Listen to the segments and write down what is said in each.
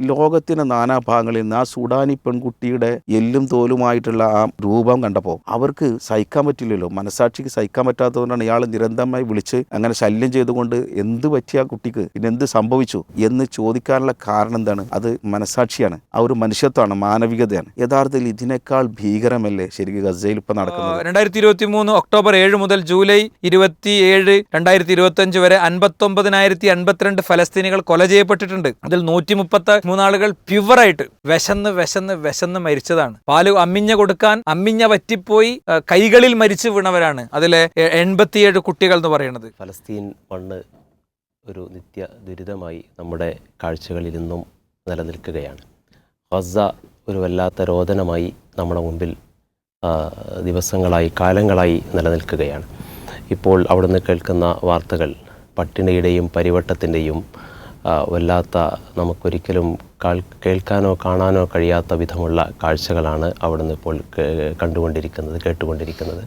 ലോകത്തിന്റെ നാനാഭാഗങ്ങളിൽ നിന്ന് ആ സുഡാനി പെൺകുട്ടിയുടെ എല്ലും തോലുമായിട്ടുള്ള ആ രൂപം കണ്ടപ്പോൾ അവർക്ക് സഹിക്കാൻ പറ്റില്ലല്ലോ. മനസാക്ഷിക്ക് സഹിക്കാൻ പറ്റാത്തതുകൊണ്ടാണ് ഇയാൾ നിരന്തരമായി വിളിച്ച് അങ്ങനെ ശല്യം ചെയ്തുകൊണ്ട് എന്ത് പറ്റിയ ആ കുട്ടിക്ക്? പിന്നെ എന്ത് സംഭവിച്ചു? എന്ന് ചോദിക്കാനുള്ള കാരണം എന്താണ്? അത് മനസാക്ഷിയാണ്. ആ ഒരു മനുഷ്യത്വമാണ് മാനവികതയാണ്. യഥാർത്ഥത്തിൽ ഇതിനേക്കാൾ ഭീകരമല്ലേ ശരിക്കും ഗസയിൽ ഇപ്പൊ നടക്കുന്നത്? രണ്ടായിരത്തി ഇരുപത്തി മൂന്ന് ഒക്ടോബർ ഏഴ് മുതൽ ജൂലൈ ഇരുപത്തി ഏഴ് രണ്ടായിരത്തി ഇരുപത്തി അഞ്ച് വരെ അൻപത്തൊമ്പതിനായിരത്തി അൻപത്തിരണ്ട് ഫലസ്തീനികൾ കൊല ചെയ്യപ്പെട്ടിട്ടുണ്ട്. അതിൽ നൂറ്റി മുപ്പത്തി മൂന്നാളുകൾ പ്യുവറായിട്ട് വിശന്ന് വിശന്ന് വിശന്ന് മരിച്ചതാണ്. പാൽ അമ്മിഞ്ഞ കൊടുക്കാൻ അമ്മിഞ്ഞ പറ്റിപ്പോയി കൈകളിൽ മരിച്ചു വീണവരാണ് അതിലെ എൺപത്തിയേഴ് കുട്ടികൾ എന്ന് പറയുന്നത്. ഫലസ്തീൻ മണ്ണ് ഒരു നിത്യ ദുരിതമായി നമ്മുടെ കാഴ്ചകളിൽ നിന്നും നിലനിൽക്കുകയാണ്. ഗസ ഒരു വല്ലാത്ത രോദനമായി നമ്മുടെ മുമ്പിൽ ദിവസങ്ങളായി കാലങ്ങളായി നിലനിൽക്കുകയാണ്. ഇപ്പോൾ അവിടുന്ന് കേൾക്കുന്ന വാർത്തകൾ പട്ടിണിയുടെയും പരിവട്ടത്തിന്റെയും വല്ലാത്ത നമുക്കൊരിക്കലും കാൾ- കേൾക്കാനോ കാണാനോ കഴിയാത്ത വിധമുള്ള കാഴ്ചകളാണ് അവിടുന്ന് ഇപ്പോൾ കണ്ടുകൊണ്ടിരിക്കുന്നത് കേട്ടുകൊണ്ടിരിക്കുന്നത്.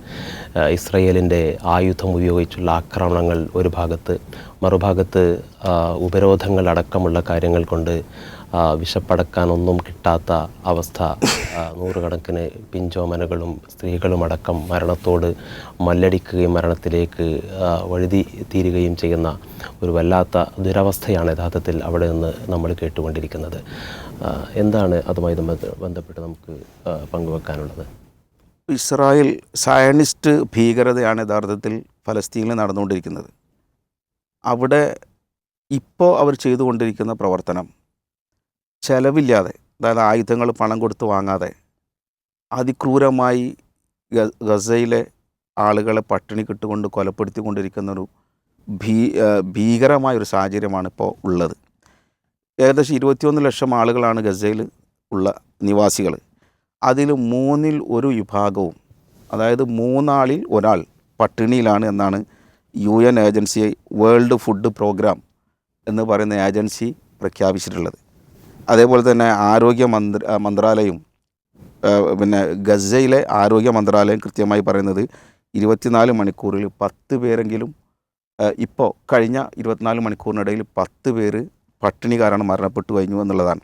ഇസ്രയേലിന്റെ ആയുധം ഉപയോഗിച്ചുള്ള ആക്രമണങ്ങൾ ഒരു ഭാഗത്ത് മറുഭാഗത്ത് ഉപരോധങ്ങൾ അടക്കമുള്ള കാര്യങ്ങൾ കൊണ്ട് വിശപ്പടക്കാനൊന്നും കിട്ടാത്ത അവസ്ഥ നൂറുകണക്കിന് പിഞ്ചോമനകളും സ്ത്രീകളുമടക്കം മരണത്തോട് മല്ലടിക്കുകയും മരണത്തിലേക്ക് വഴുതി തീരുകയും ചെയ്യുന്ന ഒരു വല്ലാത്ത ദുരവസ്ഥയാണ് യഥാർത്ഥത്തിൽ അവിടെ നിന്ന് നമ്മൾ കേട്ടുകൊണ്ടിരിക്കുന്നത്. എന്താണ് അതുമായി ബന്ധപ്പെട്ട് നമുക്ക് പങ്കുവെക്കാനുള്ളത്? ഇസ്രായേൽ സയനിസ്റ്റ് ഭീകരതയാണ് യഥാർത്ഥത്തിൽ ഫലസ്തീനിൽ നടന്നുകൊണ്ടിരിക്കുന്നത്. അവിടെ ഇപ്പോൾ അവർ ചെയ്തുകൊണ്ടിരിക്കുന്ന പ്രവർത്തനം ചെലവില്ലാതെ അതായത് ആയുധങ്ങൾ പണം കൊടുത്ത് വാങ്ങാതെ അതിക്രൂരമായി ഗസയിലെ ആളുകളെ പട്ടിണി കിട്ടുകൊണ്ട് കൊലപ്പെടുത്തിക്കൊണ്ടിരിക്കുന്ന ഒരു ഭീ ഭീകരമായ ഒരു സാഹചര്യമാണ് ഇപ്പോൾ ഉള്ളത്. ഏകദേശം ഇരുപത്തിയൊന്ന് ലക്ഷം ആളുകളാണ് ഗസയിൽ ഉള്ള നിവാസികൾ. അതിൽ മൂന്നിൽ ഒരു വിഭാഗവും അതായത് മൂന്നാളിൽ ഒരാൾ പട്ടിണിയിലാണ് എന്നാണ് U N agency world food programme എന്ന് പറയുന്ന ഏജൻസി പ്രഖ്യാപിച്ചിട്ടുള്ളത്. അതേപോലെ തന്നെ ആരോഗ്യ മന്ത്ര മന്ത്രാലയം പിന്നെ ഗസയിലെ ആരോഗ്യ മന്ത്രാലയം കൃത്യമായി പറയുന്നത് ഇരുപത്തിനാല് മണിക്കൂറിൽ പത്ത് പേരെങ്കിലും ഇപ്പോൾ കഴിഞ്ഞ ഇരുപത്തിനാല് മണിക്കൂറിനിടയിൽ പത്ത് പേര് പട്ടിണി കാരണം മരണപ്പെട്ടു കഴിഞ്ഞു എന്നുള്ളതാണ്.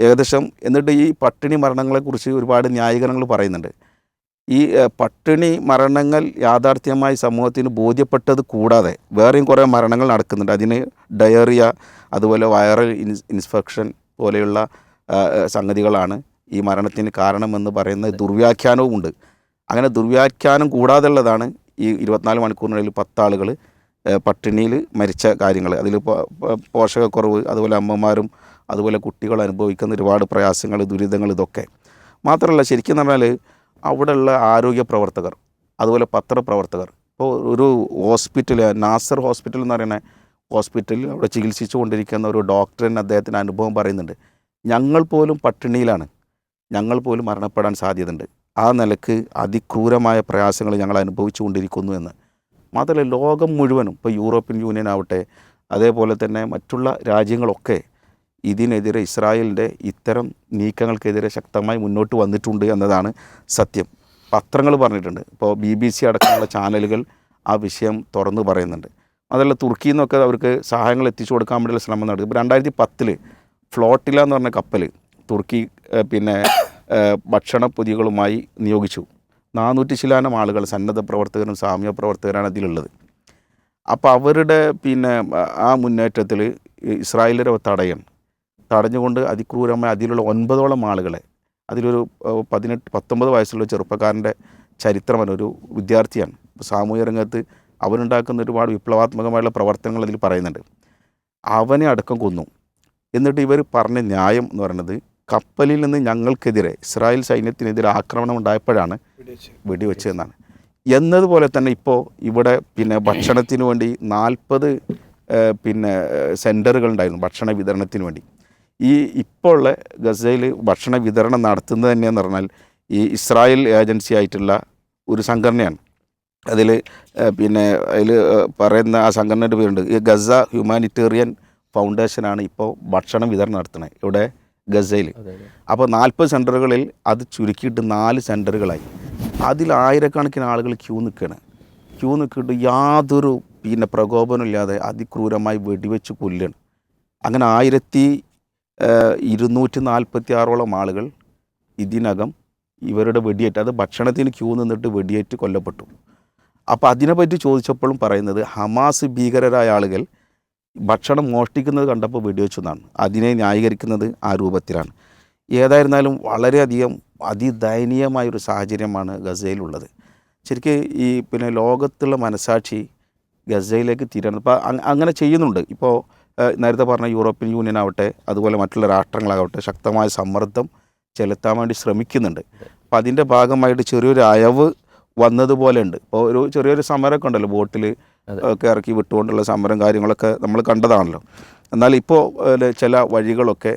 ഏകദേശം എന്നിട്ട് ഈ പട്ടിണി മരണങ്ങളെക്കുറിച്ച് ഒരുപാട് ന്യായീകരണങ്ങൾ പറയുന്നുണ്ട്. ഈ പട്ടിണി മരണങ്ങൾ യാഥാർത്ഥ്യമായി സമൂഹത്തിന് ബോധ്യപ്പെട്ടത് കൂടാതെ വേറെയും കുറേ മരണങ്ങൾ നടക്കുന്നുണ്ട്. അതിന് ഡയറിയ അതുപോലെ വൈറൽ ഇൻഫെക്ഷൻ പോലെയുള്ള സംഗതികളാണ് ഈ മരണത്തിന് കാരണമെന്ന് പറയുന്ന ദുർവ്യാഖ്യാനവും ഉണ്ട്. അങ്ങനെ ദുർവ്യാഖ്യാനം കൂടാതെയുള്ളതാണ് ഈ ഇരുപത്തിനാല് മണിക്കൂറിനുള്ളിൽ പത്താളുകൾ പട്ടിണിയിൽ മരിച്ച കാര്യങ്ങൾ. അതിൽ പോഷകക്കുറവ് അതുപോലെ അമ്മമാരും അതുപോലെ കുട്ടികൾ അനുഭവിക്കുന്ന ഒരുപാട് പ്രയാസങ്ങൾ ദുരിതങ്ങൾ ഇതൊക്കെ. മാത്രമല്ല ശരിക്കും പറഞ്ഞാൽ അവിടെയുള്ള ആരോഗ്യ പ്രവർത്തകർ അതുപോലെ പത്രപ്രവർത്തകർ. ഇപ്പോൾ ഒരു ഹോസ്പിറ്റൽ നാസർ ഹോസ്പിറ്റൽ എന്ന് പറയുന്ന ഹോസ്പിറ്റലിൽ അവിടെ ചികിത്സിച്ചു കൊണ്ടിരിക്കുന്ന ഒരു ഡോക്ടറിന് അദ്ദേഹത്തിന് അനുഭവം പറയുന്നുണ്ട്. ഞങ്ങൾ പോലും പട്ടിണിയിലാണ്. ഞങ്ങൾ പോലും മരണപ്പെടാൻ സാധ്യതയുണ്ട്. ആ നിലയ്ക്ക് അതിക്രൂരമായ പ്രയാസങ്ങൾ ഞങ്ങൾ അനുഭവിച്ചു കൊണ്ടിരിക്കുന്നു എന്ന്. മാത്രമല്ല ലോകം മുഴുവനും ഇപ്പോൾ യൂറോപ്യൻ യൂണിയൻ ആവട്ടെ അതേപോലെ തന്നെ മറ്റുള്ള രാജ്യങ്ങളൊക്കെ ഇതിനെതിരെ ഇസ്രായേലിന്റെ ഇത്തരം നീക്കങ്ങൾക്കെതിരെ ശക്തമായി മുന്നോട്ട് വന്നിട്ടുണ്ട് എന്നതാണ് സത്യം. പത്രങ്ങൾ പറഞ്ഞിട്ടുണ്ട്. ഇപ്പോൾ ബി ബി സി അടക്കമുള്ള ചാനലുകൾ ആ വിഷയം തുറന്നു പറയുന്നുണ്ട്. അതല്ല തുർക്കിയിൽ നിന്നൊക്കെ അവർക്ക് സഹായങ്ങൾ എത്തിച്ചു കൊടുക്കാൻ വേണ്ടിയുള്ള ശ്രമം നടക്കും ഇപ്പോൾ രണ്ടായിരത്തി പത്തിൽ ഫ്ലോട്ടില എന്ന് പറഞ്ഞ കപ്പൽ തുർക്കി പിന്നെ ഭക്ഷണ പൊതികളുമായി നിയോഗിച്ചു. നാനൂറ്റി ശിലാനം ആളുകൾ സന്നദ്ധ പ്രവർത്തകരും സാമ്യ പ്രവർത്തകരാണ് അതിലുള്ളത് അപ്പോൾ അവരുടെ പിന്നെ ആ- മുന്നേറ്റത്തിൽ ഇസ്രായേലരെ തടയണം തടഞ്ഞുകൊണ്ട് അതിക്രൂരമായ അതിലുള്ള ഒൻപതോളം ആളുകളെ അതിലൊരു പതിനെട്ട് പത്തൊമ്പത് വയസ്സുള്ള ചെറുപ്പക്കാരന്റെ ചരിത്രമാണ് ഒരു വിദ്യാർത്ഥിയാണ്. സാമൂഹ്യ രംഗത്ത് അവനുണ്ടാക്കുന്ന ഒരുപാട് വിപ്ലവാത്മകമായുള്ള പ്രവർത്തനങ്ങൾ അതിൽ പറയുന്നുണ്ട്. അവനെ അടക്കം കൊന്നു. എന്നിട്ട് ഇവർ പറഞ്ഞ ന്യായം എന്ന് പറയുന്നത് കപ്പലിൽ നിന്ന് ഞങ്ങൾക്കെതിരെ ഇസ്രായേൽ സൈന്യത്തിനെതിരെ ആക്രമണം ഉണ്ടായപ്പോഴാണ് വെടിവെച്ചതെന്നാണ് എന്നതുപോലെ തന്നെ ഇപ്പോൾ ഇവിടെ പിന്നെ ഭക്ഷണത്തിന് വേണ്ടി നാൽപ്പത് പിന്നെ സെന്ററുകൾ ഉണ്ടായിരുന്നു ഭക്ഷണ വിതരണത്തിന് വേണ്ടി. ഈ ഇപ്പോൾ ഉള്ള ഗസയിൽ ഭക്ഷണ വിതരണം നടത്തുന്നത് തന്നെയെന്ന് പറഞ്ഞാൽ ഈ ഇസ്രായേൽ ഏജൻസി ആയിട്ടുള്ള ഒരു സംഘടനയാണ്. അതിൽ പിന്നെ അതിൽ പറയുന്ന ആ സംഘടനയുടെ പേരുണ്ട്. ഈ ഗസ ഹ്യൂമാനിറ്റേറിയൻ ഫൗണ്ടേഷനാണ് ഇപ്പോൾ ഭക്ഷണം വിതരണം നടത്തുന്നത് ഇവിടെ ഗസയിൽ അപ്പോൾ നാൽപ്പത് സെന്ററുകളിൽ അത് ചുരുക്കിയിട്ട് നാല് സെന്ററുകളായി അതിൽ ആയിരക്കണക്കിന് ആളുകൾ ക്യൂ നിൽക്കുകയാണ് ക്യൂ നിൽക്കിയിട്ട് യാതൊരു പിന്നെ പ്രകോപനമില്ലാതെ അതിക്രൂരമായി വെടിവെച്ച് കൊല്ലുകയാണ് അങ്ങനെ ആയിരത്തി ഇരുന്നൂറ്റി നാൽപ്പത്തി ആറോളം ആളുകൾ ഇതിനകം ഇവരുടെ വെടിയേറ്റ് അത് ഭക്ഷണത്തിന് ക്യൂ നിന്നിട്ട് വെടിയേറ്റ് കൊല്ലപ്പെട്ടു. അപ്പോൾ അതിനെപ്പറ്റി ചോദിച്ചപ്പോഴും പറയുന്നത് ഹമാസ് ഭീകരരായ ആളുകൾ ഭക്ഷണം മോഷ്ടിക്കുന്നത് കണ്ടപ്പോൾ വെടിവെച്ചു എന്നാണ്. അതിനെ ന്യായീകരിക്കുന്നത് ആ രൂപത്തിലാണ്. ഏതായിരുന്നാലും വളരെയധികം അതിദയനീയമായൊരു സാഹചര്യമാണ് ഗസയിലുള്ളത്. ശരിക്കും ഈ പിന്നെ ലോകത്തുള്ള മനസാക്ഷി ഗസയിലേക്ക് തിരണം ഇപ്പോൾ അങ്ങനെ ചെയ്യുന്നുണ്ട്. ഇപ്പോൾ നേരത്തെ പറഞ്ഞ യൂറോപ്യൻ യൂണിയൻ ആവട്ടെ അതുപോലെ മറ്റുള്ള രാഷ്ട്രങ്ങളാകട്ടെ ശക്തമായ സമ്മർദ്ദം ചെലുത്താൻ വേണ്ടി ശ്രമിക്കുന്നുണ്ട്. അപ്പോൾ അതിന്റെ ഭാഗമായിട്ട് ചെറിയൊരു അയവ് വന്നതുപോലെ ഉണ്ട് ഇപ്പോൾ ഒരു ചെറിയൊരു സമരമൊക്കെ ഉണ്ടല്ലോ ബോട്ടിൽ ഒക്കെ ഇറക്കി വിട്ടുകൊണ്ടുള്ള സമരം കാര്യങ്ങളൊക്കെ നമ്മൾ കണ്ടതാണല്ലോ. എന്നാൽ ഇപ്പോൾ ചില വഴികളൊക്കെ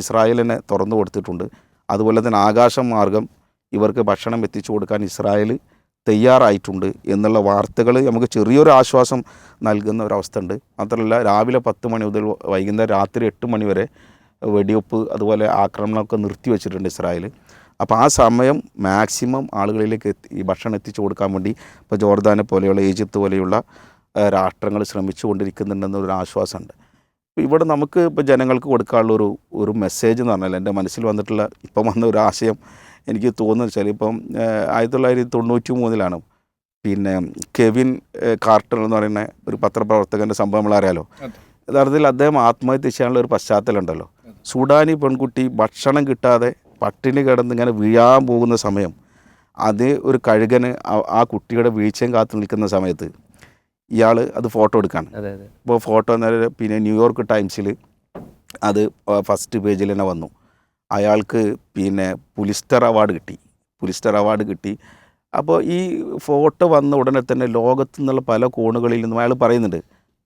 ഇസ്രായേലിനെ തുറന്നു കൊടുത്തിട്ടുണ്ട്. അതുപോലെ തന്നെ ആകാശമാർഗം ഇവർക്ക് ഭക്ഷണം എത്തിച്ചു കൊടുക്കാൻ ഇസ്രായേൽ തയ്യാറായിട്ടുണ്ട് എന്നുള്ള വാർത്തകൾ നമുക്ക് ചെറിയൊരു ആശ്വാസം നൽകുന്ന ഒരവസ്ഥ ഉണ്ട്. മാത്രമല്ല രാവിലെ പത്ത് മണി മുതൽ വൈകുന്നേരം രാത്രി എട്ട് മണി വരെ വെടിവെപ്പ് അതുപോലെ ആക്രമണമൊക്കെ നിർത്തിവെച്ചിട്ടുണ്ട് ഇസ്രായേൽ. അപ്പോൾ ആ സമയം മാക്സിമം ആളുകളിലേക്ക് എത്തി ഈ ഭക്ഷണം എത്തിച്ചു കൊടുക്കാൻ വേണ്ടി ഇപ്പോൾ ജോർദാനെ പോലെയുള്ള ഈജിപ്ത് പോലെയുള്ള രാഷ്ട്രങ്ങൾ ശ്രമിച്ചു കൊണ്ടിരിക്കുന്നുണ്ടെന്നൊരു ആശ്വാസമുണ്ട്. ഇവിടെ നമുക്ക് ഇപ്പോൾ ജനങ്ങൾക്ക് കൊടുക്കാനുള്ള ഒരു ഒരു മെസ്സേജ് എന്ന് പറഞ്ഞാൽ എന്റെ മനസ്സിൽ വന്നിട്ടുള്ള ഇപ്പം വന്ന ഒരു ആശയം എനിക്ക് തോന്നുന്നത് വെച്ചാൽ ഇപ്പം ആയിരത്തി തൊള്ളായിരത്തി തൊണ്ണൂറ്റി മൂന്നിലാണ്. പിന്നെ കെവിൻ കാർട്ടർ എന്ന് പറയുന്ന ഒരു പത്രപ്രവർത്തകന്റെ സംഭവം അതെ. യഥാർത്ഥത്തിൽ അദ്ദേഹം ആത്മഹത്യ ചെയ്യാനുള്ള ഒരു പശ്ചാത്തലമുണ്ടല്ലോ സുഡാനി പെൺകുട്ടി ഭക്ഷണം കിട്ടാതെ പട്ടിണി കിടന്ന് ഇങ്ങനെ വീഴാൻ പോകുന്ന സമയം അത് ഒരു കഴുകന് ആ- കുട്ടിയുടെ വീഴ്ചയും കാത്തു നിൽക്കുന്ന സമയത്ത് ഇയാൾ അത് ഫോട്ടോ അതെ ഇപ്പോൾ ഫോട്ടോ നേരെ പിന്നെ ന്യൂയോർക്ക് ടൈംസിൽ അത് ഫസ്റ്റ് പേജിൽ തന്നെ വന്നു. അയാൾക്ക് പിന്നെ പുലിസ്റ്റർ അവാർഡ് കിട്ടി പുലിസ്റ്റർ അവാർഡ് കിട്ടി. അപ്പോൾ ഈ ഫോട്ടോ വന്ന ഉടനെ തന്നെ ലോകത്തു നിന്നുള്ള പല കോണുകളിൽ നിന്നും അയാൾ പറയുന്നുണ്ട്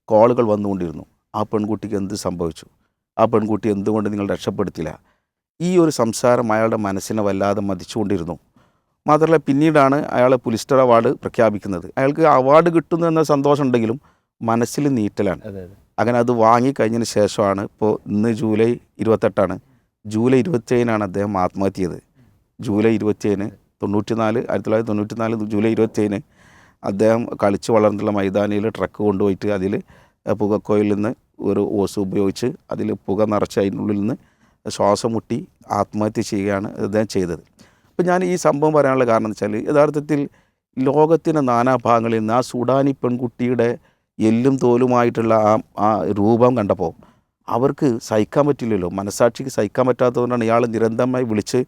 കോളുകൾ വന്നുകൊണ്ടിരുന്നു. ആ പെൺകുട്ടിക്ക് എന്ത് സംഭവിച്ചു? ആ പെൺകുട്ടി എന്തുകൊണ്ട് നിങ്ങൾ രക്ഷപ്പെടുത്തില്ല? ഈ ഒരു സംസാരം അയാളുടെ മനസ്സിനെ വല്ലാതെ മതിച്ചുകൊണ്ടിരുന്നു. മാത്രമല്ല പിന്നീടാണ് അയാൾ പുലിസ്റ്റർ അവാർഡ് പ്രഖ്യാപിക്കുന്നത്. അയാൾക്ക് അവാർഡ് കിട്ടുന്നു എന്ന സന്തോഷം ഉണ്ടെങ്കിലും മനസ്സിൽ നീറ്റലാണ്. അങ്ങനെ അത് വാങ്ങിക്കഴിഞ്ഞതിന് ശേഷമാണ് ഇപ്പോൾ ഇന്ന് ജൂലൈ ഇരുപത്തെട്ടാണ്. ജൂലൈ ഇരുപത്തേഴിനാണ് അദ്ദേഹം ആത്മഹത്യ ചെയ്തത് ജൂലൈ ഇരുപത്തേഴിന് തൊണ്ണൂറ്റിനാല് ആയിരത്തി തൊള്ളായിരത്തി തൊണ്ണൂറ്റിനാല് ജൂലൈ ഇരുപത്തേഴിന് അദ്ദേഹം കളിച്ചു വളർന്നുള്ള മൈതാനിയിൽ ട്രക്ക് കൊണ്ടുപോയിട്ട് അതിൽ പുകക്കോയിൽ നിന്ന് ഒരു ഓസ് ഉപയോഗിച്ച് അതിൽ പുക നിറച്ച് അതിനുള്ളിൽ നിന്ന് ശ്വാസം മുട്ടി ആത്മഹത്യ ചെയ്യുകയാണ് അദ്ദേഹം ചെയ്തത്. അപ്പോൾ ഞാൻ ഈ സംഭവം പറയാനുള്ള കാരണം എന്ന് വെച്ചാൽ യഥാർത്ഥത്തിൽ ലോകത്തിന്റെ നാനാഭാഗങ്ങളിൽ നിന്ന് ആ സുഡാനി പെൺകുട്ടിയുടെ എല്ലും തോലുമായിട്ടുള്ള ആ ആ രൂപം കണ്ടപ്പോൾ അവർക്ക് സഹിക്കാൻ പറ്റില്ലല്ലോ. മനസാക്ഷിക്ക് സഹിക്കാൻ പറ്റാത്തതുകൊണ്ടാണ് ഇയാൾ നിരന്തരമായി വിളിച്ച്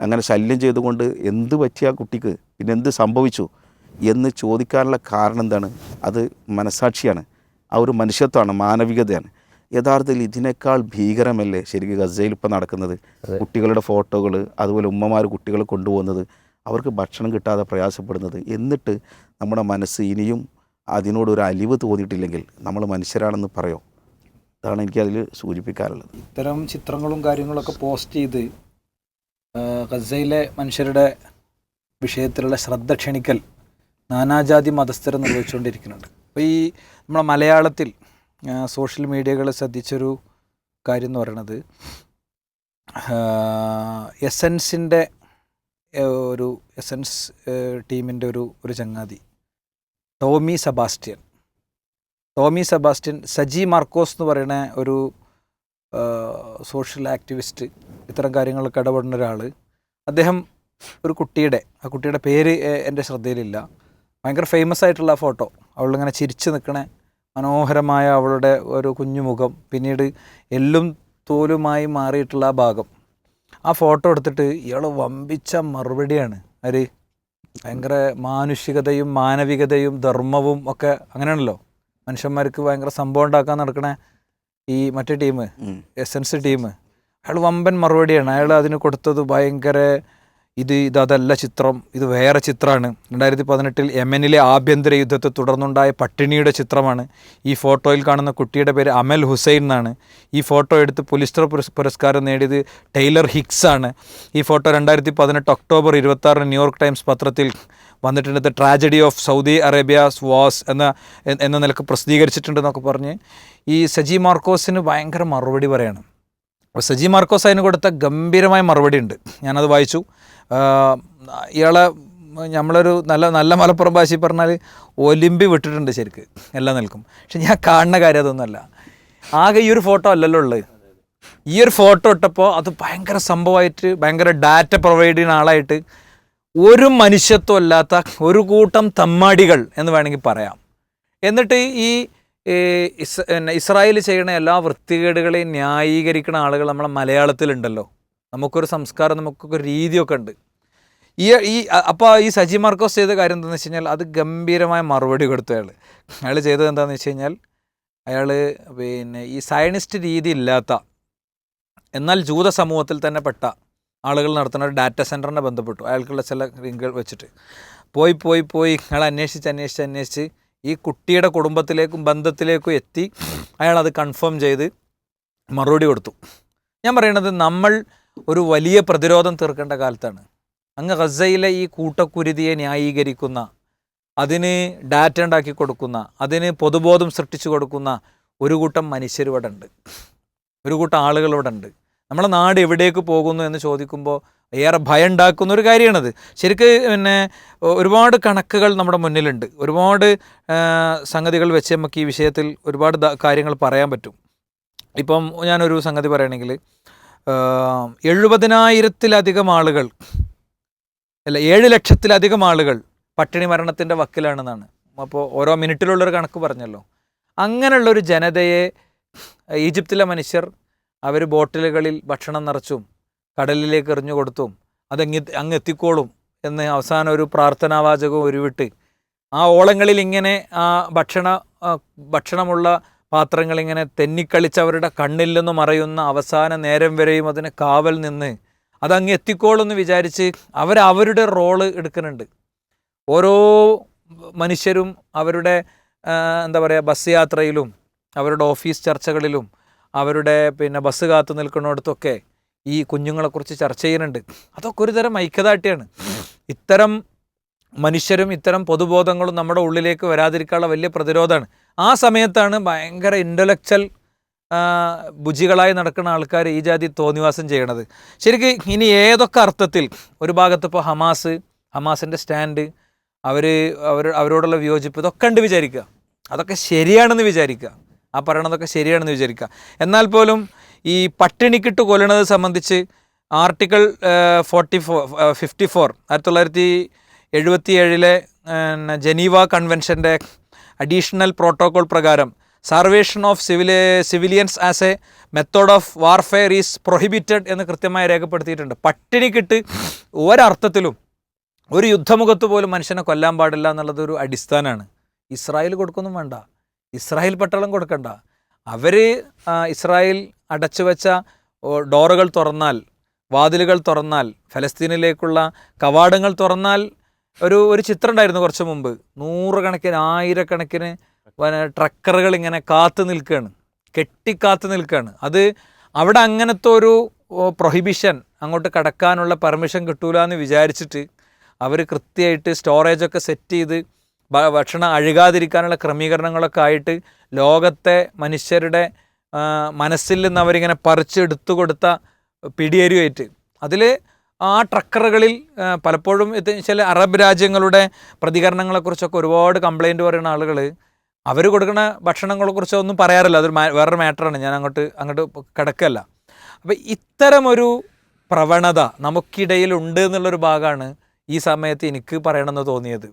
അങ്ങനെ ശല്യം ചെയ്തുകൊണ്ട് എന്ത് പറ്റിയ ആ കുട്ടിക്ക്? പിന്നെ എന്ത് സംഭവിച്ചു? എന്ന് ചോദിക്കാനുള്ള കാരണം എന്താണ്? അത് മനസാക്ഷിയാണ് ആ ഒരു മനുഷ്യത്വമാണ് മാനവികതയാണ്. യഥാർത്ഥത്തിൽ ഇതിനേക്കാൾ ഭീകരമല്ലേ ശരിക്കും ഗസയിൽ ഇപ്പം നടക്കുന്നത്? കുട്ടികളുടെ ഫോട്ടോകൾ അതുപോലെ ഉമ്മമാർ കുട്ടികളെ കൊണ്ടുപോകുന്നത് അവർക്ക് ഭക്ഷണം കിട്ടാതെ പ്രയാസപ്പെടുന്നത് എന്നിട്ട് നമ്മുടെ മനസ്സ് ഇനിയും അതിനോടൊരു അലിവ് തോന്നിയിട്ടില്ലെങ്കിൽ നമ്മൾ മനുഷ്യരാണെന്ന് പറയോ? അതാണ് എനിക്കതിൽ സൂചിപ്പിക്കാറുള്ളത് ഇത്തരം ചിത്രങ്ങളും കാര്യങ്ങളൊക്കെ പോസ്റ്റ് ചെയ്ത് ഗസയിലെ മനുഷ്യരുടെ വിഷയത്തിലുള്ള ശ്രദ്ധ ക്ഷണിക്കൽ നാനാജാതി മതസ്ഥർ നിർവഹിച്ചുകൊണ്ടിരിക്കുന്നുണ്ട്. അപ്പോൾ ഈ നമ്മുടെ മലയാളത്തിൽ സോഷ്യൽ മീഡിയകളെ ശ്രദ്ധിച്ചൊരു കാര്യം എന്ന് പറയണത് എസൻസിന്റെ ഒരു എസൻസ് ടീമിന്റെ ഒരു ഒരു ചങ്ങാതി ടോമി സെബാസ്റ്റ്യൻ. ടോമി സെബാസ്റ്റ്യൻ സജി മാർക്കോസ് എന്ന് പറയുന്ന ഒരു സോഷ്യൽ ആക്ടിവിസ്റ്റ് ഇത്തരം കാര്യങ്ങളൊക്കെ ഇടപെടുന്ന ഒരാൾ അദ്ദേഹം ഒരു കുട്ടിയുടെ ആ കുട്ടിയുടെ പേര് എന്റെ ശ്രദ്ധയിലില്ല. ഭയങ്കര ഫേമസ് ആയിട്ടുള്ള ഫോട്ടോ. അവളിങ്ങനെ ചിരിച്ച് നിൽക്കണ മനോഹരമായ അവളുടെ ഒരു കുഞ്ഞുമുഖം. പിന്നീട് എല്ലും തോലുമായി മാറിയിട്ടുള്ള ആ ഭാഗം. ആ ഫോട്ടോ എടുത്തിട്ട് ഇയാൾ വമ്പിച്ച മറുപടിയാണ്. ആര് ഭയങ്കര മാനുഷികതയും മാനവികതയും ധർമ്മവും ഒക്കെ അങ്ങനെയാണല്ലോ. മനുഷ്യന്മാർക്ക് ഭയങ്കര സംഭവം ഉണ്ടാക്കാൻ നടക്കണ ഈ മറ്റേ ടീം. Essence team. അയാൾ വമ്പൻ മറുപടിയാണ്. അയാൾ അതിന് കൊടുത്തത് ഭയങ്കര ഇത് ഇതല്ല ചിത്രം ഇത് വേറെ ചിത്രമാണ്. രണ്ടായിരത്തി പതിനെട്ടിൽ യമനിലെ ആഭ്യന്തര യുദ്ധത്തെ തുടർന്നുണ്ടായ പട്ടിണിയുടെ ചിത്രമാണ്. ഈ ഫോട്ടോയിൽ കാണുന്ന കുട്ടിയുടെ പേര് അമൽ ഹുസൈൻ എന്നാണ്. ഈ ഫോട്ടോ എടുത്ത് പുലിസ്റ്റർ പുരസ്കാരം നേടിയത് ടൈലർ ഹിക്സ് ആണ്. ഈ ഫോട്ടോ രണ്ടായിരത്തി പതിനെട്ട് ഒക്ടോബർ ഇരുപത്തി ആറിന് ന്യൂയോർക്ക് ടൈംസ് പത്രത്തിൽ വന്നിട്ടുണ്ട്. Tragedy of Saudi Arabia's was എന്ന എന്ന നിലയ്ക്ക് പ്രസിദ്ധീകരിച്ചിട്ടുണ്ടെന്നൊക്കെ പറഞ്ഞ്. ഈ സജി മാർക്കോസിന് ഭയങ്കര മറുപടി പറയണം. അപ്പോൾ സജി മാർക്കോസ് അതിന് കൊടുത്ത ഗംഭീരമായ മറുപടി ഉണ്ട്. ഞാനത് വായിച്ചു. ഇയാളെ നമ്മളൊരു നല്ല നല്ല മലപ്പുറം ഭാഷ പറഞ്ഞാൽ ഒലിമ്പി വിട്ടിട്ടുണ്ട് ശരിക്ക് എല്ലാം നിൽക്കും പക്ഷെ ഞാൻ കാണുന്ന കാര്യം അതൊന്നുമല്ല. ആകെ ഈ ഒരു ഫോട്ടോ അല്ലല്ലോ ഉള്ളത്. ഈ ഒരു ഫോട്ടോ ഇട്ടപ്പോൾ അത് ഭയങ്കര സംഭവമായിട്ട് ഭയങ്കര ഡാറ്റ പ്രൊവൈഡ് ചെയ്യുന്ന ആളായിട്ട് ഒരു മനുഷ്യത്വം അല്ലാത്ത ഒരു കൂട്ടം തമ്മാടികൾ എന്ന് വേണമെങ്കിൽ പറയാം. എന്നിട്ട് ഈ ഇസ് ഇസ്രായേൽ ചെയ്യുന്ന എല്ലാ വൃത്തികേടുകളെയും ന്യായീകരിക്കുന്ന ആളുകൾ നമ്മളെ മലയാളത്തിലുണ്ടല്ലോ. നമുക്കൊരു സംസ്കാരം നമുക്കൊക്കെ ഒരു രീതിയൊക്കെ ഉണ്ട്. ഈ ഈ അപ്പോൾ ഈ സജി മാർക്കോസ് ചെയ്ത കാര്യം എന്താണെന്ന് വെച്ച് കഴിഞ്ഞാൽ അത് ഗംഭീരമായ മറുപടി കൊടുത്തു അയാൾ അയാൾ ചെയ്തത് എന്താണെന്ന് വെച്ച് കഴിഞ്ഞാൽ അയാൾ പിന്നെ ഈ സയനിസ്റ്റ് രീതി ഇല്ലാത്ത എന്നാൽ ജൂത സമൂഹത്തിൽ തന്നെ പെട്ട ആളുകൾ നടത്തുന്ന ഒരു ഡാറ്റ സെന്ററിനെ ബന്ധപ്പെട്ടു. അയാൾക്കുള്ള ചില ലിങ്കുകൾ വെച്ചിട്ട്. പോയി പോയി പോയി അയാൾ അന്വേഷിച്ച് അന്വേഷിച്ച് അന്വേഷിച്ച് ഈ കുട്ടിയുടെ കുടുംബത്തിലേക്കും ബന്ധത്തിലേക്കും എത്തി അയാൾ അത് കൺഫേം ചെയ്ത് മറുപടി കൊടുത്തു. ഞാൻ പറയണത് നമ്മൾ ഒരു വലിയ പ്രതിരോധം തീർക്കേണ്ട കാലത്താണ്. അങ്ങ് ഗസയിലെ ഈ കൂട്ടക്കുരുതിയെ ന്യായീകരിക്കുന്ന അതിന് ഡാറ്റ ഉണ്ടാക്കി കൊടുക്കുന്ന അതിന് പൊതുബോധം സൃഷ്ടിച്ചു കൊടുക്കുന്ന ഒരു കൂട്ടം മനുഷ്യർ ഇവിടെ ഉണ്ട്. ഒരു കൂട്ടം ആളുകൾ ഇവിടെ ഉണ്ട്. നമ്മളെ നാട് എവിടേക്ക് പോകുന്നു എന്ന് ചോദിക്കുമ്പോൾ ഏറെ ഭയം ഉണ്ടാക്കുന്ന ഒരു കാര്യമാണത്. ശരിക്ക് പിന്നെ ഒരുപാട് കണക്കുകൾ നമ്മുടെ മുന്നിലുണ്ട്. ഒരുപാട് സംഗതികൾ വെച്ച് നമുക്ക് ഈ വിഷയത്തിൽ ഒരുപാട് കാര്യങ്ങൾ പറയാൻ പറ്റും. ഇപ്പം ഞാനൊരു സംഗതി പറയുകയാണെങ്കിൽ എഴുപതിനായിരത്തിലധികം ആളുകൾ അല്ല ഏഴ് ലക്ഷത്തിലധികം ആളുകൾ പട്ടിണി മരണത്തിന്റെ വക്കിലാണെന്നാണ്. അപ്പോൾ ഓരോ മിനിറ്റിലുള്ളൊരു കണക്ക് പറഞ്ഞല്ലോ. അങ്ങനെയുള്ളൊരു ജനതയെ ഈജിപ്തിലെ മനുഷ്യർ അവർ ബോട്ടിലുകളിൽ ഭക്ഷണം നിറച്ചും കടലിലേക്ക് എറിഞ്ഞു കൊടുത്തും അതങ്ങ് അങ്ങ് എത്തിക്കോളും എന്ന് അവസാന ഒരു പ്രാർത്ഥനാവാചകം ഉരുവിട്ട് ആ ഓളങ്ങളിൽ ഇങ്ങനെ ആ ഭക്ഷണ ഭക്ഷണമുള്ള പാത്രങ്ങൾ തെന്നിക്കളിച്ചവരുടെ കണ്ണിൽ നിന്ന് മറയുന്ന അവസാന നേരം വരെയും അതിന് കാവൽ നിന്ന് അതങ്ങ് എത്തിക്കോളെന്ന് വിചാരിച്ച് അവരവരുടെ റോൾ എടുക്കുന്നുണ്ട്. ഓരോ മനുഷ്യരും അവരുടെ എന്താ പറയുക ബസ് യാത്രയിലും അവരുടെ ഓഫീസ് ചർച്ചകളിലും അവരുടെ പിന്നെ ബസ് കാത്തു നിൽക്കുന്നിടത്തൊക്കെ ഈ കുഞ്ഞുങ്ങളെക്കുറിച്ച് ചർച്ച ചെയ്യുന്നുണ്ട്. അതൊക്കെ ഒരു തരം ഐക്യദാർഢ്യമാണ് ഇത്തരം മനുഷ്യരും ഇത്തരം പൊതുബോധങ്ങളും നമ്മുടെ ഉള്ളിലേക്ക് വരാതിരിക്കാനുള്ള വലിയ പ്രതിരോധമാണ്. ആ സമയത്താണ് ഭയങ്കര ഇന്റലക്ച്വൽ ബുജികളായി നടക്കുന്ന ആൾക്കാർ ഈ ജാതി തോന്നിവാസം ചെയ്യണത്. ശരിക്കും ഇനി ഏതൊക്കെ അർത്ഥത്തിൽ ഒരു ഭാഗത്ത് ഇപ്പോൾ ഹമാസ് ഹമാസിന്റെ സ്റ്റാൻഡ് അവർ അവർ അവരോടുള്ള വിയോജിപ്പ് ഇതൊക്കെ ഉണ്ട് വിചാരിക്കുക. അതൊക്കെ ശരിയാണെന്ന് വിചാരിക്കുക. ആ പറയണതൊക്കെ ശരിയാണെന്ന് വിചാരിക്കുക. എന്നാൽ പോലും ഈ പട്ടിണിക്കിട്ട് കൊല്ലണത് സംബന്ധിച്ച് article forty four fifty four ആയിരത്തി തൊള്ളായിരത്തി എഴുപത്തി ഏഴിലെ ജനീവ കൺവെൻഷന്റെ അഡീഷണൽ പ്രോട്ടോകോൾ പ്രകാരം starvation of civil civilians as a method of warfare is prohibited എന്ന് കൃത്യമായി രേഖപ്പെടുത്തിയിട്ടുണ്ട്. പട്ടിണിക്കിട്ട് ഒരർത്ഥത്തിലും ഒരു യുദ്ധമുഖത്ത് പോലും മനുഷ്യനെ കൊല്ലാൻ പാടില്ല എന്നുള്ളത് ഒരു അടിസ്ഥാനമാണ് ഇസ്രായേൽ കൊടുക്കൊന്നും വേണ്ട. ഇസ്രായേൽ പട്ടാളം കൊടുക്കണ്ട. അവർ ഇസ്രായേൽ അടച്ചു വെച്ച ഡോറുകൾ തുറന്നാൽ വാതിലുകൾ തുറന്നാൽ ഫലസ്തീനിലേക്കുള്ള കവാടങ്ങൾ തുറന്നാൽ ഒരു ഒരു ചിത്രം ഉണ്ടായിരുന്നു കുറച്ച് മുമ്പ്. നൂറുകണക്കിന് ആയിരക്കണക്കിന് ട്രക്കറുകൾ ഇങ്ങനെ കാത്തു നിൽക്കുകയാണ്. കെട്ടിക്കാത്തു നിൽക്കുകയാണ്. അത് അവിടെ അങ്ങനത്തെ ഒരു പ്രൊഹിബിഷൻ അങ്ങോട്ട് കടക്കാനുള്ള പെർമിഷൻ കിട്ടൂല എന്ന് വിചാരിച്ചിട്ട് അവർ കൃത്യമായിട്ട് സ്റ്റോറേജൊക്കെ സെറ്റ് ചെയ്ത് ഭക്ഷണം അഴുകാതിരിക്കാനുള്ള ക്രമീകരണങ്ങളൊക്കെ ആയിട്ട് ലോകത്തെ മനുഷ്യരുടെ മനസ്സിൽ നിന്ന് അവരിങ്ങനെ പറിച്ചെടുത്തു കൊടുത്ത പിടിയരുമായിട്ട് അതിൽ ആ ട്രക്കറുകളിൽ പലപ്പോഴും ചില അറബ് രാജ്യങ്ങളുടെ പ്രതികരണങ്ങളെക്കുറിച്ചൊക്കെ ഒരുപാട് കംപ്ലൈന്റ് പറയുന്ന ആളുകൾ അവർ കൊടുക്കുന്ന ഭക്ഷണങ്ങളെക്കുറിച്ചൊന്നും പറയാറില്ല. അതൊരു വേറൊരു മാറ്ററാണ് ഞാൻ അങ്ങോട്ട് അങ്ങോട്ട് കിടക്കല്ല അപ്പോൾ ഇത്തരമൊരു പ്രവണത നമുക്കിടയിൽ ഉണ്ട് എന്നുള്ളൊരു ഭാഗമാണ് ഈ സമയത്ത് എനിക്ക് പറയണമെന്ന് തോന്നിയത്.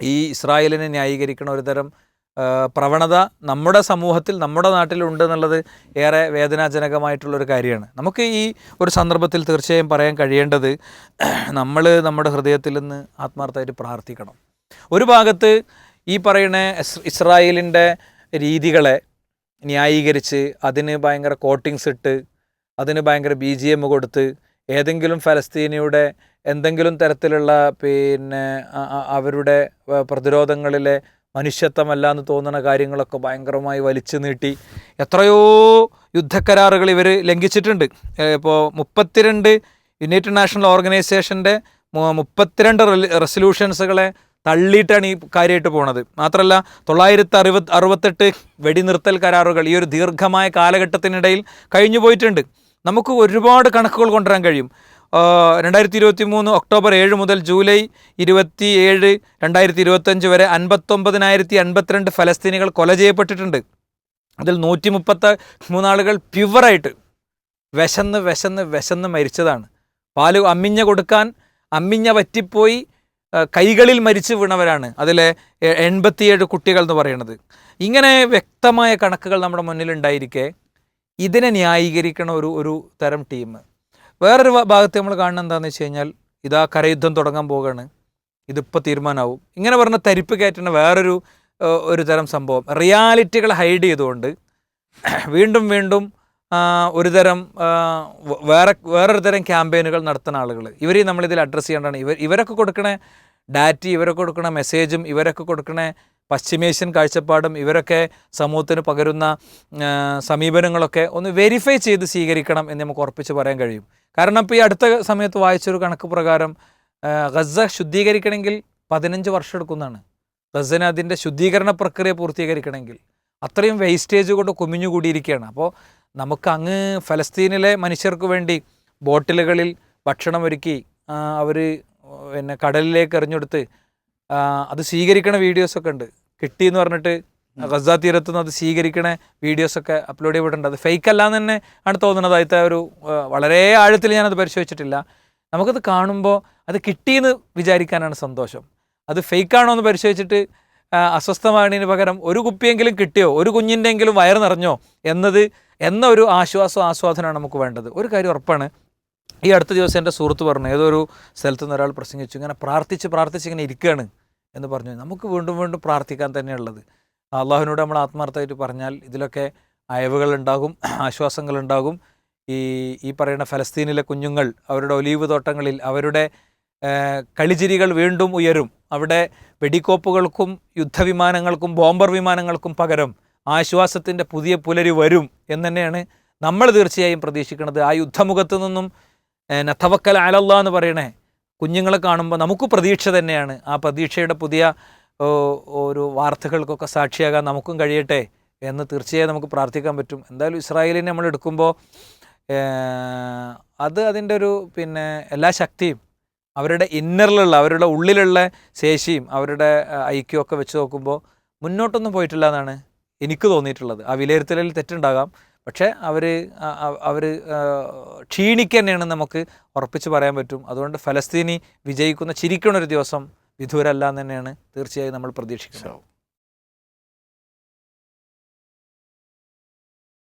ഈ ഇസ്രായേലിനെ ന്യായീകരിക്കണ ഒരു തരം ആ, പ്രവണത നമ്മുടെ സമൂഹത്തിൽ നമ്മുടെ നാട്ടിലുണ്ട് എന്നുള്ളത് ഏറെ വേദനാജനകമായിട്ടുള്ളൊരു കാര്യമാണ്. നമുക്ക് ഈ ഒരു സന്ദർഭത്തിൽ തീർച്ചയായും പറയാൻ കഴിയേണ്ടത് നമ്മൾ നമ്മുടെ ഹൃദയത്തിൽ നിന്ന് ആത്മാർത്ഥമായിട്ട് പ്രാർത്ഥിക്കണം. ഒരു ഭാഗത്ത് ഈ പറയുന്ന ഇസ് ഇസ്രായേലിന്റെ രീതികളെ ന്യായീകരിച്ച് അതിന് ഭയങ്കര കോട്ടിങ്സ് ഇട്ട് അതിന് ഭയങ്കര ബി ജി എം കൊടുത്ത് ഏതെങ്കിലും ഫലസ്തീനിയുടെ എന്തെങ്കിലും തരത്തിലുള്ള പിന്നെ അവരുടെ പ്രതിരോധങ്ങളിലെ മനുഷ്യത്വമല്ല എന്ന് തോന്നുന്ന കാര്യങ്ങളൊക്കെ ഭയങ്കരമായി വലിച്ചു നീട്ടി എത്രയോ യുദ്ധക്കരാറുകൾ ഇവർ ലംഘിച്ചിട്ടുണ്ട്. ഇപ്പോൾ മുപ്പത്തിരണ്ട് യുണൈറ്റഡ് നാഷണൽ ഓർഗനൈസേഷന്റെ മുപ്പത്തിരണ്ട് റെസൊല്യൂഷൻസുകളെ തള്ളിയിട്ടാണ് ഈ കാര്യമായിട്ട് പോണത്. മാത്രമല്ല തൊള്ളായിരത്തി അറുപത് അറുപത്തെട്ട് വെടിനിർത്തൽ കരാറുകൾ ഈ ഒരു ദീർഘമായ കാലഘട്ടത്തിനിടയിൽ കഴിഞ്ഞു പോയിട്ടുണ്ട് നമുക്ക് ഒരുപാട് കണക്കുകൾ കൊണ്ടുവരാൻ കഴിയും. രണ്ടായിരത്തി ഇരുപത്തി മൂന്ന് ഒക്ടോബർ ഏഴ് മുതൽ ജൂലൈ ഇരുപത്തി ഏഴ് രണ്ടായിരത്തി ഇരുപത്തഞ്ച് വരെ അൻപത്തൊമ്പതിനായിരത്തി അൻപത്തിരണ്ട് ഫലസ്തീനികൾ കൊല ചെയ്യപ്പെട്ടിട്ടുണ്ട്. അതിൽ നൂറ്റി മുപ്പത്തി മൂന്നാളുകൾ പ്യുവറായിട്ട് വിശന്ന് വിശന്ന് വിശന്ന് മരിച്ചതാണ്. പാൽ അമ്മിഞ്ഞ കൊടുക്കാൻ അമ്മിഞ്ഞ വറ്റിപ്പോയി കൈകളിൽ മരിച്ചു വീണവരാണ് അതിലെ എൺപത്തിയേഴ് കുട്ടികൾ എന്ന് പറയുന്നത് ഇങ്ങനെ വ്യക്തമായ കണക്കുകൾ നമ്മുടെ മുന്നിലുണ്ടായിരിക്കെ. ഇതിനെ ന്യായീകരിക്കണ ഒരു ഒരു തരം ടീം. വേറൊരു ഭാഗത്ത് നമ്മൾ കാണുന്നത് എന്താണെന്ന് വെച്ച് കഴിഞ്ഞാൽ ഇതാ കരയുദ്ധം തുടങ്ങാൻ പോവുകയാണ്. ഇതിപ്പോൾ തീരുമാനമാവും. ഇങ്ങനെ പറഞ്ഞ തരിപ്പ് കയറ്റുന്ന വേറൊരു ഒരു തരം സംഭവം. റിയാലിറ്റികൾ ഹൈഡ് ചെയ്തുകൊണ്ട് വീണ്ടും വീണ്ടും ഒരു തരം വേറെ വേറൊരു തരം ക്യാമ്പയിനുകൾ നടത്തുന്ന ആളുകൾ ഇവരെയും നമ്മളിതിൽ അഡ്രസ്സ് ചെയ്യേണ്ടതാണ്. ഇവർ ഇവരൊക്കെ കൊടുക്കണ ഡാറ്റി ഇവരൊക്കെ കൊടുക്കണ മെസ്സേജും ഇവരൊക്കെ കൊടുക്കണ പശ്ചിമേഷ്യൻ കാഴ്ചപ്പാടും ഇവരൊക്കെ സമൂഹത്തിന് പകരുന്ന സമീപനങ്ങളൊക്കെ ഒന്ന് വെരിഫൈ ചെയ്ത് സ്വീകരിക്കണം എന്ന് നമുക്ക് ഉറപ്പിച്ച് പറയാൻ കഴിയും. കാരണം ഇപ്പോൾ ഈ അടുത്ത സമയത്ത് വായിച്ചൊരു കണക്ക് പ്രകാരം ഗസ ശുദ്ധീകരിക്കണമെങ്കിൽ പതിനഞ്ച് വർഷം എടുക്കുന്നതാണ്. ഗസന് അതിന്റെ ശുദ്ധീകരണ പ്രക്രിയ പൂർത്തീകരിക്കണമെങ്കിൽ. അത്രയും വേസ്റ്റേജ് കൊണ്ട് കുമിഞ്ഞുകൂടിയിരിക്കുകയാണ് അപ്പോൾ നമുക്ക് അങ്ങ് ഫലസ്തീനിലെ മനുഷ്യർക്ക് വേണ്ടി ബോട്ടിലുകളിൽ ഭക്ഷണം ഒരുക്കി അവർ പിന്നെ കടലിലേക്ക് എറിഞ്ഞെടുത്ത് അത് സ്വീകരിക്കണ വീഡിയോസൊക്കെ ഉണ്ട്. കിട്ടിയെന്ന് പറഞ്ഞിട്ട് ഗസ തീരത്ത് നിന്ന് അത് സ്വീകരിക്കണ വീഡിയോസൊക്കെ അപ്ലോഡ് ചെയ്തിട്ടുണ്ട്. അത് ഫേക്ക് അല്ലാന്ന് തന്നെ ആണ് തോന്നുന്നത്. ആദ്യത്തെ ഒരു വളരെ ആഴത്തിൽ ഞാനത് പരിശോധിച്ചിട്ടില്ല. നമുക്കത് കാണുമ്പോൾ അത് കിട്ടിയെന്ന് വിചാരിക്കാനാണ് സന്തോഷം. അത് ഫേക്കാണോ എന്ന് പരിശോധിച്ചിട്ട് അസ്വസ്ഥമാകുന്നതിന് പകരം ഒരു കുപ്പിയെങ്കിലും കിട്ടിയോ ഒരു കുഞ്ഞിന്റെങ്കിലും വയറ് നിറഞ്ഞോ എന്നത് എന്ന ഒരു ആശ്വാസം ആസ്വാദനമാണ് നമുക്ക് വേണ്ടത്. ഒരു കാര്യം ഉറപ്പാണ്. ഈ അടുത്ത ദിവസം എന്റെ സുഹൃത്ത് പറഞ്ഞു ഏതൊരു സ്ഥലത്ത് നിന്ന് ഒരാൾ പ്രസംഗിച്ചു ഇങ്ങനെ പ്രാർത്ഥിച്ച് പ്രാർത്ഥിച്ച് ഇങ്ങനെ ഇരിക്കുകയാണ് എന്ന് പറഞ്ഞു. നമുക്ക് വീണ്ടും വീണ്ടും പ്രാർത്ഥിക്കാൻ തന്നെയുള്ളത് അള്ളാഹുവിനോട് നമ്മൾ ആത്മാർത്ഥമായിട്ട് പറഞ്ഞാൽ ഇതിലൊക്കെ അയവുകൾ ഉണ്ടാകും ആശ്വാസങ്ങൾ ഉണ്ടാകും ഈ ഈ പറയുന്ന ഫലസ്തീനിലെ കുഞ്ഞുങ്ങൾ അവരുടെ ഒലീവ് തോട്ടങ്ങളിൽ അവരുടെ കളിചിരികൾ വീണ്ടും ഉയരും. അവിടെ വെടിക്കോപ്പുകൾക്കും യുദ്ധവിമാനങ്ങൾക്കും ബോംബർ വിമാനങ്ങൾക്കും പകരം ആശ്വാസത്തിന്റെ പുതിയ പുലരി വരും എന്ന് തന്നെയാണ് നമ്മൾ തീർച്ചയായും പ്രതീക്ഷിക്കുന്നത്. ആ യുദ്ധമുഖത്ത് നിന്നും നഥവക്കൽ അലല്ല എന്ന് പറയണേ കുഞ്ഞുങ്ങളെ കാണുമ്പോൾ നമുക്ക് പ്രതീക്ഷ തന്നെയാണ്. ആ പ്രതീക്ഷയുടെ പുതിയ ഒരു വാർത്തകൾക്കൊക്കെ സാക്ഷിയാകാൻ നമുക്കും കഴിയട്ടെ എന്ന് തീർച്ചയായും നമുക്ക് പ്രാർത്ഥിക്കാൻ പറ്റും. എന്തായാലും ഇസ്രായേലിനെ നമ്മൾ എടുക്കുമ്പോൾ അത് അതിന്റെ ഒരു പിന്നെ എല്ലാ ശക്തിയും അവരുടെ ഇന്നറിലുള്ള അവരുടെ ഉള്ളിലുള്ള ശേഷിയും അവരുടെ ഐക്യമൊക്കെ വെച്ച് നോക്കുമ്പോൾ മുന്നോട്ടൊന്നും പോയിട്ടില്ല എന്നാണ് എനിക്ക് തോന്നിയിട്ടുള്ളത്. ആ വിലയിരുത്തലിൽ തെറ്റുണ്ടാകാം. പക്ഷേ അവർ അവർ ക്ഷീണിക്കുക തന്നെയാണ് നമുക്ക് ഉറപ്പിച്ച് പറയാൻ പറ്റും. അതുകൊണ്ട് ഫലസ്തീനി വിജയിക്കുന്ന ചിരിക്കണ ഒരു ദിവസം വിദൂരല്ല എന്ന് തന്നെയാണ് തീർച്ചയായും നമ്മൾ പ്രതീക്ഷിക്കുന്നത്.